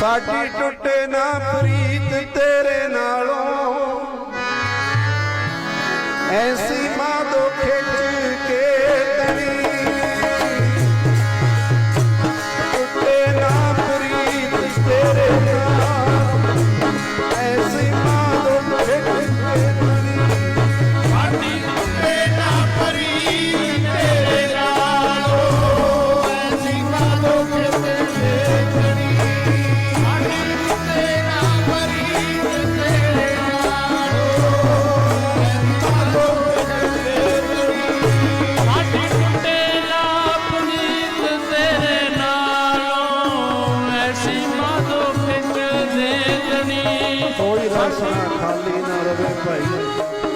ਸਾਡੀ ਟੁੱਟੇ ਨਾ ਪ੍ਰੀਤ ਤੇਰੇ ਨਾਲੋਂ। ਐਸੀ ਆਸਾਂ ਖਾਲੀ ਨਾ ਰਵੇ ਭਾਈ।